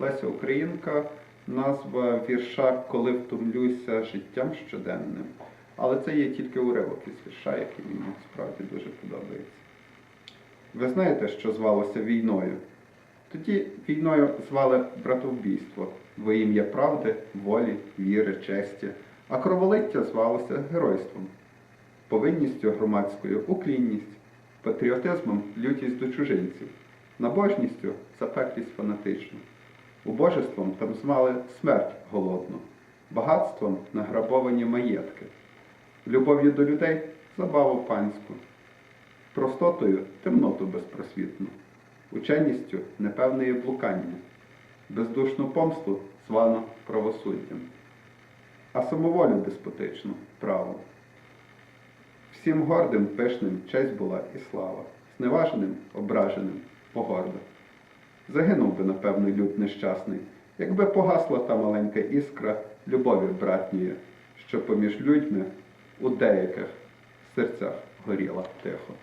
Леся Українка, назва вірша Коли втомлюся життям щоденним. Але це є тільки уривок із вірша, який мені справді дуже подобається. Ви знаєте, що звалося війною? Тоді війною звали братовбійство во ім'я правди, волі, віри, честі, а кроволиття звалося геройством, повинністю громадською уклінність, патріотизмом лютість до чужинців, набожністю запеклість фанатичну, убожеством там звали смерть голодну, багатством награбовані маєтки, любов'ю до людей забаву панську, простотою темноту безпросвітну, ученістю непевне блукання, бездушну помсту звано правосуддям, а самоволю деспотичну право. Всім гордим, пишним честь була і слава, зневаженим, ображеним, погорда. Загинув би, напевно, люд нещасний, якби погасла та маленька іскра любові братньої, що поміж людьми у деяких серцях горіла тихо.